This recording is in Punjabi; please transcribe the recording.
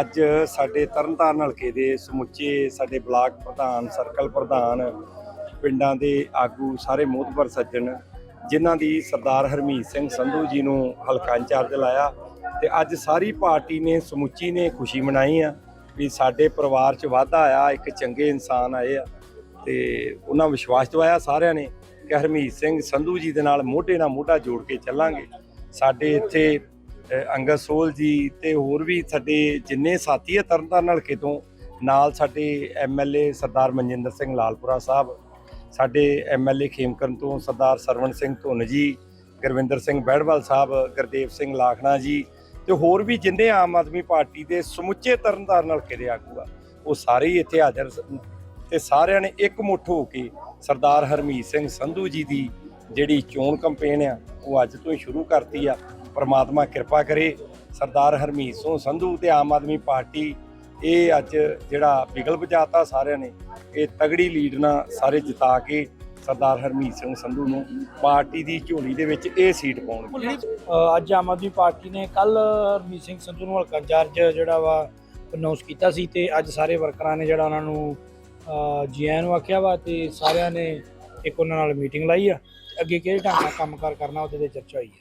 ਅੱਜ ਸਾਡੇ ਤਰਨਤਾਰਨ ਹਲਕੇ ਦੇ ਸਮੁੱਚੇ ਸਾਡੇ ਬਲਾਕ ਪ੍ਰਧਾਨ, ਸਰਕਲ ਪ੍ਰਧਾਨ, ਪਿੰਡਾਂ ਦੇ ਆਗੂ ਸਾਰੇ ਮੋਹਤਬਰ ਸੱਜਣ, ਜਿਨ੍ਹਾਂ ਦੀ ਸਰਦਾਰ ਹਰਮੀਤ ਸਿੰਘ ਸੰਧੂ ਜੀ ਨੂੰ ਹਲਕਾ ਇੰਚਾਰਜ ਲਾਇਆ ਤੇ ਅੱਜ ਸਾਰੀ ਪਾਰਟੀ ਨੇ, ਸਮੁੱਚੀ ਨੇ ਖੁਸ਼ੀ ਮਨਾਈ ਆ ਵੀ ਸਾਡੇ ਪਰਿਵਾਰ 'ਚ ਵਾਧਾ ਆਇਆ, ਇੱਕ ਚੰਗੇ ਇਨਸਾਨ ਆਏ ਆ ਤੇ ਉਹਨਾਂ ਵਿਸ਼ਵਾਸ ਦਵਾਇਆ ਸਾਰਿਆਂ ਨੇ ਕਿ ਹਰਮੀਤ ਸਿੰਘ ਸੰਧੂ ਜੀ ਦੇ ਨਾਲ ਮੋਢੇ ਨਾਲ ਮੋਢਾ ਜੋੜ ਕੇ ਚੱਲਾਂਗੇ। ਸਾਡੇ ਇੱਥੇ ਅੰਗਦ ਸੋਲ ਜੀ ਤੇ ਹੋਰ ਵੀ ਸਾਡੇ ਜਿੰਨੇ ਸਾਥੀ ਹੈ ਤਰਨਤਾਰਨ ਹਲਕੇ ਤੋਂ, ਨਾਲ ਸਾਡੇ ਐਮਐਲਏ ਸਰਦਾਰ ਮਨਜਿੰਦਰ ਸਿੰਘ ਲਾਲਪੁਰਾ ਸਾਹਿਬ, ਸਾਡੇ ਐਮਐਲਏ ਖੇਮਕਰਨ ਤੋਂ ਸਰਦਾਰ ਸਰਵਣ ਸਿੰਘ ਧੁੰਨ ਜੀ, ਗੁਰਵਿੰਦਰ ਸਿੰਘ ਬਹਿੜਵਾਲ ਸਾਹਿਬ, ਗੁਰਦੇਵ ਸਿੰਘ ਲਾਖਣਾ ਜੀ ਤੇ ਹੋਰ ਵੀ ਜਿੰਨੇ ਆਮ ਆਦਮੀ ਪਾਰਟੀ ਦੇ ਸਮੁੱਚੇ ਤਰਨਤਾਰਨ ਹਲਕੇ ਦੇ ਆਗੂ ਆ, ਉਹ ਸਾਰੇ ਹੀ ਇੱਥੇ ਹਾਜ਼ਰ ਸ- ਤੇ ਸਾਰਿਆਂ ਨੇ ਇੱਕ ਮੁੱਠ ਹੋ ਕੇ ਸਰਦਾਰ ਹਰਮੀਤ ਸਿੰਘ ਸੰਧੂ ਜੀ ਦੀ ਜਿਹੜੀ ਚੋਣ ਕੰਪੇਨ ਆ, ਉਹ ਅੱਜ ਤੋਂ ਹੀ ਸ਼ੁਰੂ ਕਰਤੀ ਆ। ਪਰਮਾਤਮਾ ਕਿਰਪਾ ਕਰੇ। ਸਰਦਾਰ ਹਰਮੀਤ ਸਿੰਘ ਸੰਧੂ ਤੇ ਆਮ ਆਦਮੀ ਪਾਰਟੀ ਇਹ ਅੱਜ ਜਿਹੜਾ ਵਿਗਲ ਵਜਾਤਾ ਸਾਰਿਆਂ ਨੇ ਇਹ ਤਗੜੀ ਲੀਡ ਨਾਲ ਸਾਰੇ ਜਿਤਾ ਕੇ ਸਰਦਾਰ ਹਰਮੀਤ ਸਿੰਘ ਸੰਧੂ ਨੂੰ ਪਾਰਟੀ ਦੀ ਝੋਲੀ ਦੇ ਵਿੱਚ ਇਹ ਸੀਟ ਪਾਉਣਗੇ ਅੱਜ ਆਮ ਆਦਮੀ ਪਾਰਟੀ ਨੇ ਕੱਲ ਹਰਮੀਤ ਸਿੰਘ ਸੰਧੂ ਨੂੰ ਹਲਕਾ ਇੰਚਾਰਜ ਜਿਹੜਾ ਵਾ ਅਨਾਉਂਸ ਕੀਤਾ ਸੀ ਤੇ ਅੱਜ ਸਾਰੇ ਵਰਕਰਾਂ ਨੇ ਜਿਹੜਾ ਉਹਨਾਂ ਨੂੰ ਅ, ਜੀ ਆਇਆਂ ਨੂੰ ਆਖਿਆ ਵਾ ਤੇ ਸਾਰਿਆਂ ਨੇ ਇੱਕ ਉਹਨਾਂ ਨਾਲ ਮੀਟਿੰਗ ਲਾਈ ਆ। ਅੱਗੇ ਕਿਹੜੇ ਢੰਗ ਨਾਲ ਕੰਮਕਾਰ ਕਰਨਾ ਉਹਦੇ ਤੇ ਚਰਚਾ ਹੋਈ ਹੈ